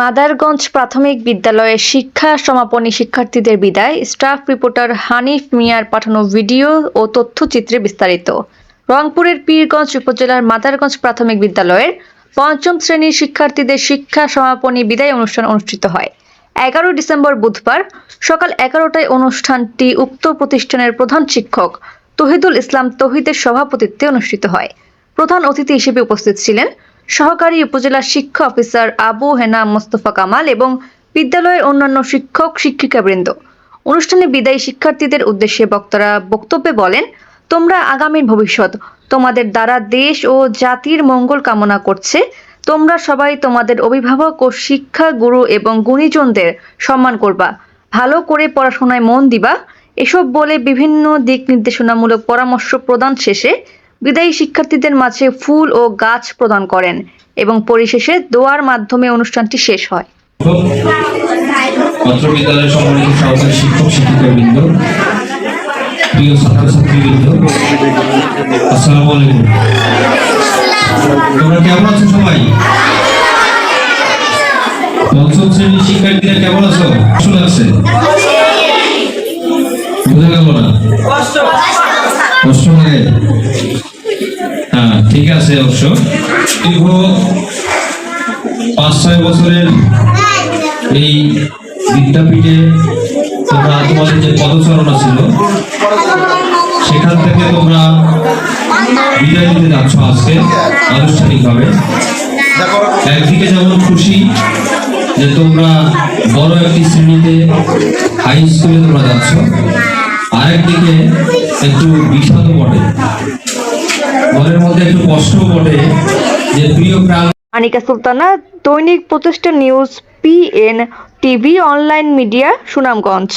মাদারগঞ্জ প্রাথমিক বিদ্যালয়ের শিক্ষা সমাপনী শিক্ষার্থীদের বিদায়। স্টাফ রিপোর্টার হানিফ মিয়ার পাঠানো ভিডিও ও তথ্যচিত্রে বিস্তারিত। রংপুরের পীরগঞ্জ উপজেলার মাদারগঞ্জ প্রাথমিক বিদ্যালয়ের পঞ্চম শ্রেণির শিক্ষার্থীদের শিক্ষা সমাপনী বিদায় অনুষ্ঠান অনুষ্ঠিত হয়। এগারো ডিসেম্বর বুধবার সকাল এগারোটায় অনুষ্ঠানটি উক্ত প্রতিষ্ঠানের প্রধান শিক্ষক তহিদুল ইসলাম তহিদের সভাপতিত্বে অনুষ্ঠিত হয়। প্রধান অতিথি হিসেবে উপস্থিত ছিলেন সহকারী উপজেলা শিক্ষা অফিসার আবু হেনা মোস্তফা কামাল এবং বিদ্যালয়ের অন্যান্য শিক্ষক, শিক্ষিকাবৃন্দ। অনুষ্ঠানে বিদায়ী শিক্ষার্থীদের উদ্দেশ্যে বক্তারা বক্তব্যে বলেন, তোমরা আগামীর ভবিষ্যৎ, তোমাদের দ্বারা দেশ ও জাতির মঙ্গল কামনা করছে। তোমরা সবাই তোমাদের অভিভাবক ও শিক্ষা গুরু এবং গুণীজনদের সম্মান করবা। ভালো করে পড়াশোনায় মন দিবা। এসব বলে বিভিন্ন দিক নির্দেশনামূলক পরামর্শ প্রদান শেষে বিদায়ী শিক্ষার্থীদের মাঝে ফুল ও গাছ প্রদান করেন এবং পরিশেষে দোয়ার মাধ্যমে অনুষ্ঠানটি শেষ হয়। বিদ্যালয়ের সম্মানিত সহকারী শিক্ষক, শিক্ষিকাবৃন্দ, প্রিয় ছাত্রছাত্রীবৃন্দ, আসসালামু আলাইকুম। তোমরা কেমন আছো সবাই? পঞ্চম শ্রেণির শিক্ষার্থীরা কেমন আছো? কষ্ট লাগছে বোঝা গেল না? ঠিক আছে অবশ্য দীর্ঘ পাঁচ, ছয় বছরের এই বিদ্যাপীঠে তোমরা তোমাদের যে পদচারণা ছিল, সেখান থেকে তোমরা বিদায় নিতে যাচ্ছ আজকে, আনুষ্ঠানিকভাবে। একদিকে যেমন খুশি যে তোমরা বড় একটি শ্রেণীতে হাই স্কুলে তোমরা যাচ্ছ, আরেকদিকে একটু বিষাদও বটে আনিকা সুলতানা দৈনিক প্রতিষ্ঠান news PN TV online media Sunamganj.